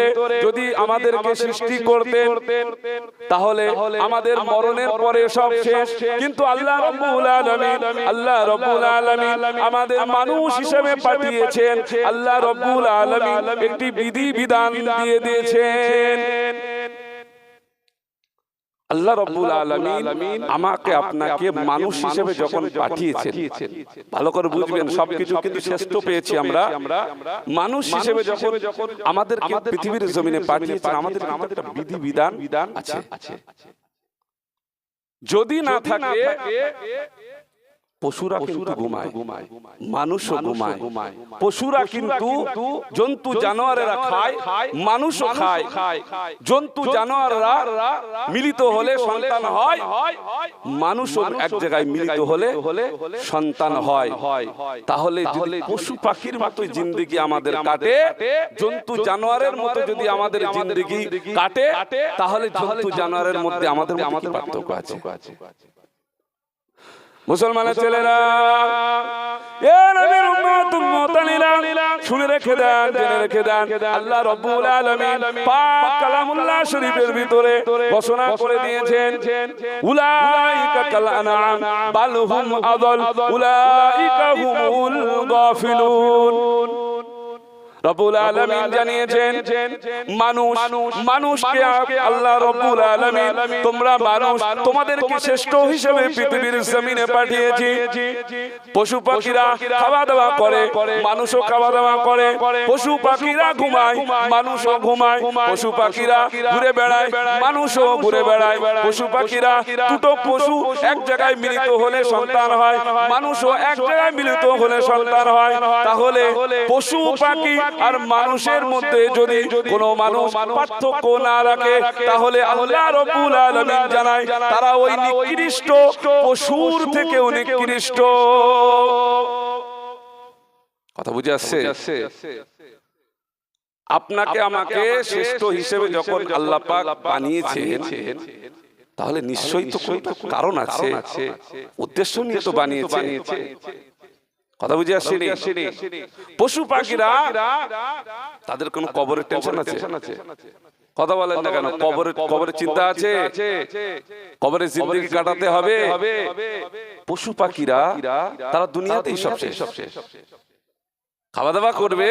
ভিতরে যদি আমাদেরকে সৃষ্টি করতেন তাহলে আমাদের মরণের পরে সব শেষ। কিন্তু আল্লাহ রব্বুল আলামিন আল্লাহ রব্বুল আলামিন আমাদের মানুষ হিসেবে পাঠিয়েছেন। আল্লাহ রব্বুল আলামিন একটি বিধি বিধান দিয়ে দিয়েছেন। আল্লাহ রব্বুল আলমিন আমাকে আপনাকে মানুষ হিসেবে যখন পাঠিয়েছেন ভালো করে বুঝবেন সবকিছু কিন্তু শ্রেষ্ঠ পেয়েছি আমরা। মানুষ হিসেবে যখন আমাদের পৃথিবীর জমিনে পাঠিয়েছেন আমাদের একটা বিধি বিধান বিধান আছে। যদি না থাকে পশুরা কিন্তু ঘুমায়। মানুষও ঘুমায়। পশুরা কিন্তু জন্তু জানোয়ারেরা খায় মানুষও খায়। জন্তু জানোয়াররা মিলিত হলে সন্তান হয়। মানুষও এক জায়গায় মিলিত হলে সন্তান হয়। তাহলে যদি পশু পাখির মতো জিন্দগি আমাদের কাটে জন্তু জানোয়ারের মতো যদি আমাদের জিন্দগি কাটে তাহলে জন্তু জানোয়ারের মধ্যে আমাদের আমাদের পার্থক্য আছে। মুসলমানের ছেলেরা এ নবীর উম্মত উম্মতানিরা শুনে রেখে দেন জেনে রেখে দেন। আল্লাহ রব্বুল আলামিন পাক কালামুল্লাহ শরীফের ভিতরে ঘোষণা করে দিয়েছেন উলাইকা কাল আনআম বাল হুম আদল উলাইকা হুমুল গাফিলুন। রব্বুল আলামিন জানিয়েছেন মানুষ মানুষকে আল্লাহ রব্বুল আলামিন তোমরা মানুষ তোমাদেরকে শ্রেষ্ঠ হিসেবে পৃথিবীর জমিনে পাঠিয়েছি। পশু পাখিরা খাওয়া দাওয়া করে মানুষও খাওয়া দাওয়া করে পশু পাখিরা ঘুমায় মানুষও ঘুমায় পশু পাখিরা ঘুরে বেড়ায় মানুষও ঘুরে বেড়ায় পশু পাখিরা দুটো পশু এক জায়গায় মিলিত হলে সন্তান হয় মানুষও এক জায়গায় মিলিত হলে সন্তান হয়। তাহলে পশু পাখি আর মানুষের মধ্যে যদি কোনো মানুষ পার্থক্য না রাখে, তাহলে আল্লাহ জানায়, তারা ওই নিকৃষ্ট পশুর থেকেও নিকৃষ্ট। কথা বুঝে আসছে? আপনাকে আমাকে শ্রেষ্ঠ হিসেবে যখন আল্লাহ বানিয়েছেন, তাহলে নিশ্চয়ই তো কারণ আছে। উদ্দেশ্য নিয়ে তো বানিয়েছে। কথা বুঝে আসেনি? পশু পাখিরা তাদের কোনো কবরের টেনশন আছে? কথা বলেন না কেন? কবরের কবরের চিন্তা আছে? কবরের জিন্দগি কাটাতে হবে। পশু পাখিরা তারা দুনিয়াতেই সব শেষ। খাওয়া দাওয়া করবে।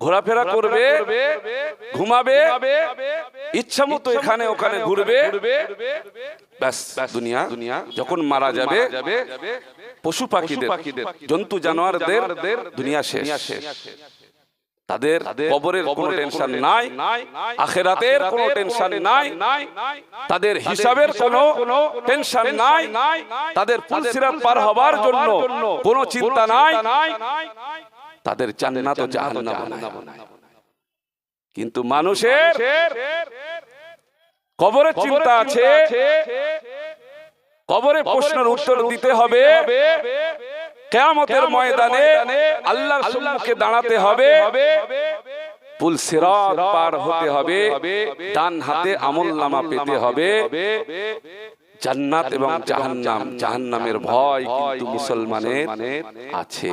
ঘোরাফেরা করবে ঘুমাবে ইচ্ছা মতো এখানে ওখানে ঘুরবে ব্যাস দুনিয়া দুনিয়া যখন মারা যাবে পশু পাখিদের জন্তু জানোয়ারদের দুনিয়া শেষ। তাদের কবরের কোনো টেনশন নাই আখেরাতের কোনো টেনশন নাই তাদের হিসাবের কোনো টেনশন নাই তাদের পুলসিরাত পার হবার জন্য কোনো চিন্তা নাই তাদের জান্নাত ও জাহান্নাম কিন্তু মানুষের কবরের চিন্তা আছে। কবরে প্রশ্নের উত্তর দিতে হবে। কেয়ামতের ময়দানে আল্লাহর সম্মুখে দাঁড়াতে হবে। পুল সিরাত পার হতে হবে। ডান হাতে আমল নামা পেতে হবে। জান্নাত এবং জাহান্নাম। জাহান্নামের ভয় কিন্তু মুসলমানের আছে।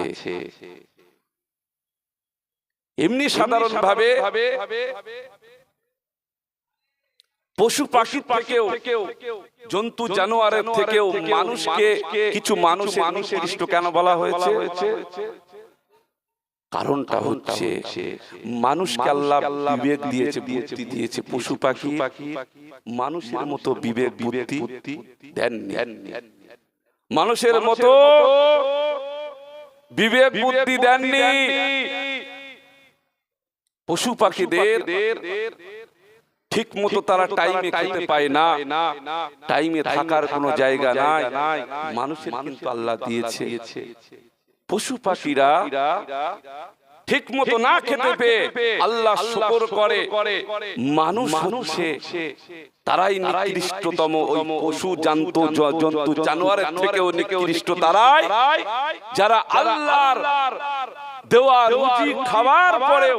এমনি সাধারণ ভাবে পশু পাখি থেকেও জন্তু জানোয়ারের থেকেও মানুষকে কিছু মানুষের নিকৃষ্ট কেন বলা হয়েছে? কারণটা হচ্ছে মানুষকে আল্লাহ বিবেক দিয়েছে বুদ্ধি দিয়েছে পশু পাখি। মানুষের মতো বিবেক বুদ্ধি দেননি। মানুষের মতো বিবেক বুদ্ধি দেননি। পশু পাখিদের ঠিক মতো তারা টাইমে খেতে পায় না। টাইমে থাকার কোনো জায়গা নাই। মানুষের কিন্তু আল্লাহ দিয়েছে। পশু পাখিরা ঠিক মতো না খেতে পেয়ে আল্লাহ শুকর করে। মানুষ হচ্ছে তারাই নিকৃষ্টতম ওই পশু জন্তু জন্তু জানোয়ারের থেকেও নিকৃষ্ট তারাই। যারা আল্লাহর দেওয়া রুজি খাবার পরেও।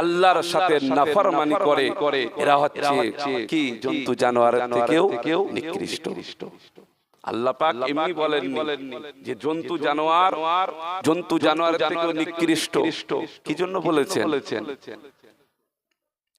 আল্লাহর সাথে নাফরমানি করে। এরা হচ্ছে কি? জন্তু জানোয়ারের থেকেও নিকৃষ্ট। আল্লাহ পাক এমনি বলেননি যে জন্তু জানোয়ার জন্তু জানোয়ার থেকে নিকৃষ্ট। কি জন্য বলেছেন?